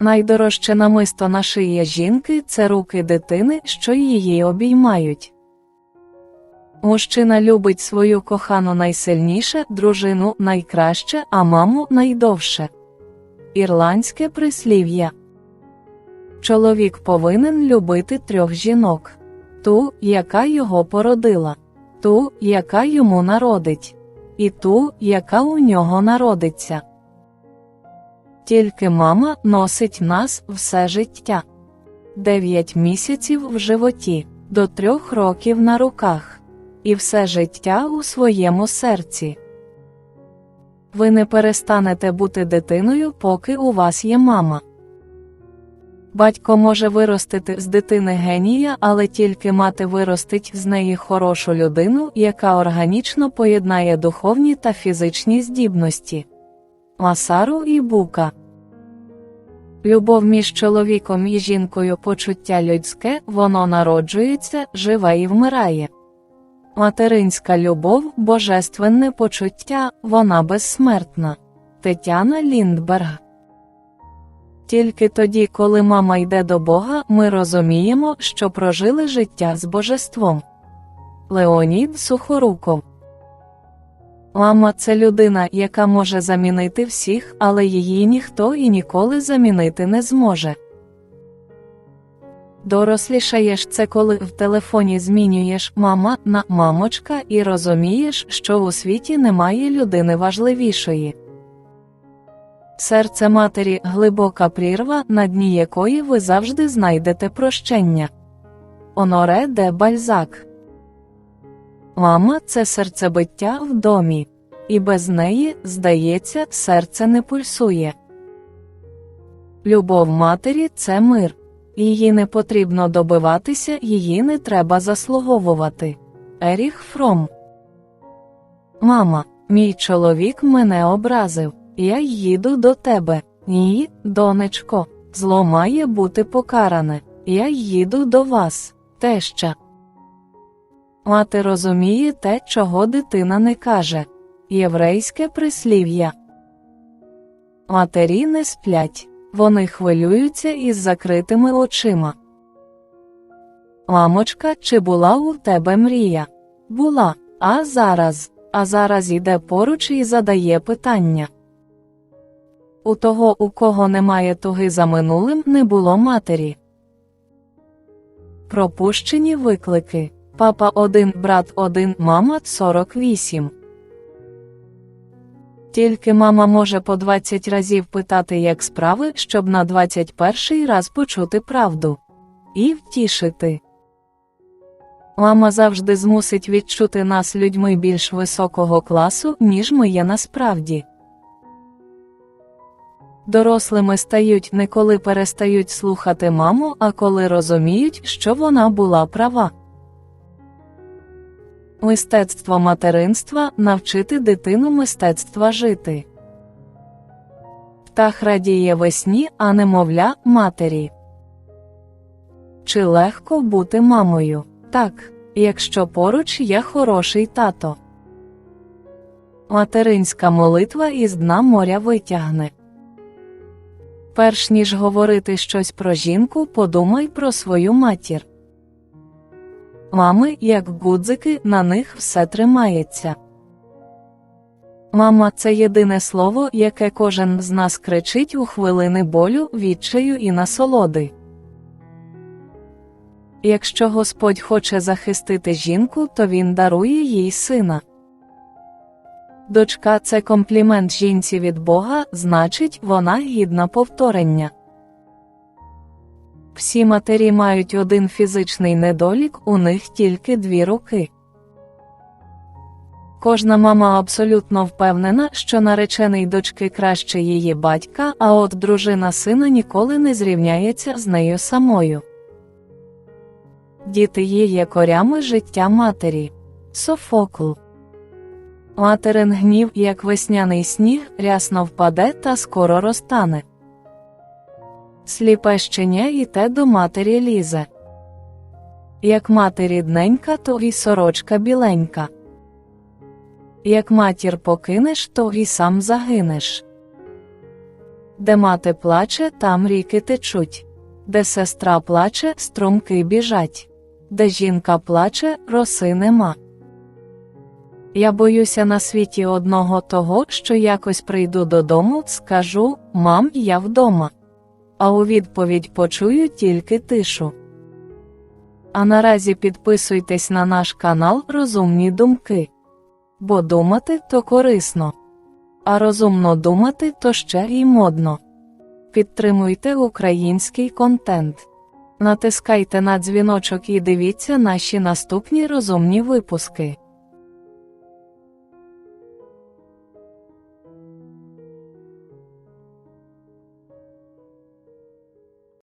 Найдорожче намисто на шиї жінки це руки дитини, що її обіймають. Мужчина любить свою кохану найсильніше, дружину найкраще, а маму найдовше. Ірландське прислів'я Чоловік повинен любити трьох жінок ту, яка його породила, ту, яка йому народить, і ту, яка у нього народиться. Тільки мама носить нас все життя. Дев'ять місяців в животі, до трьох років на руках, і все життя у своєму серці. Ви не перестанете бути дитиною, поки у вас є мама. Батько може виростити з дитини генія, але тільки мати виростить з неї хорошу людину, яка органічно поєднає духовні та фізичні здібності. Масару і Бука Любов між чоловіком і жінкою почуття людське, воно народжується, живе і вмирає. Материнська любов божественне почуття, вона безсмертна. Тетяна Ліндберг тільки тоді, коли мама йде до Бога, ми розуміємо, що прожили життя з божеством. Леонід Сухоруков Мама це людина, яка може замінити всіх, але її ніхто і ніколи замінити не зможе. Дорослішаєш це коли в телефоні змінюєш мама на мамочка і розумієш, що у світі немає людини важливішої. Серце матері глибока прірва, на дні якої ви завжди знайдете прощення. Оноре де Бальзак Мама це серцебиття в домі, і без неї, здається, серце не пульсує. Любов матері це мир. Її не потрібно добиватися, її не треба заслуговувати. Еріх Фром Мама, мій чоловік мене образив. Я їду до тебе. Ні, донечко, зло має бути покаране. Я їду до вас, теща. Мати розуміє те, чого дитина не каже. Єврейське прислів'я. Матері не сплять, вони хвилюються із закритими очима. Мамочка, чи була у тебе мрія? Була, а зараз, а зараз іде поруч і задає питання. У того, у кого немає туги за минулим, не було матері. Пропущені виклики. Папа 1, брат 1, мама 48. Тільки мама може по 20 разів питати, як справи, щоб на 21 раз почути правду і втішити. Мама завжди змусить відчути нас людьми більш високого класу, ніж ми є насправді. Дорослими стають не коли перестають слухати маму, а коли розуміють, що вона була права. Мистецтво материнства навчити дитину мистецтва жити. Птах радіє весні, а немовля матері. Чи легко бути мамою? Так, якщо поруч є хороший тато. Материнська молитва із дна моря витягне. Перш ніж говорити щось про жінку, подумай про свою матір. Мами, як гудзики, на них все тримається. Мама це єдине слово, яке кожен з нас кричить у хвилини болю, відчаю і насолоди. Якщо Господь хоче захистити жінку, то він дарує їй сина. Дочка це комплімент жінці від Бога, значить, вона гідна повторення. Всі матері мають один фізичний недолік, у них тільки дві руки. Кожна мама абсолютно впевнена, що наречений дочки краще її батька, а от дружина сина ніколи не зрівняється з нею самою. Діти її є якорями життя матері. Софокл Материн гнів, як весняний сніг, рясно впаде та скоро розтане. Сліпе щеня і те до матері лізе. Як мати рідненька, то і сорочка біленька. Як матір покинеш, то і сам загинеш. Де мати плаче, там ріки течуть. Де сестра плаче, струмки біжать. Де жінка плаче, роси нема. Я боюся на світі одного того, що якось прийду додому, скажу Мам, я вдома. А у відповідь почую тільки тишу. А наразі підписуйтесь на наш канал Розумні Думки. Бо думати то корисно. А розумно думати то ще й модно. Підтримуйте український контент. Натискайте на дзвіночок і дивіться наші наступні розумні випуски.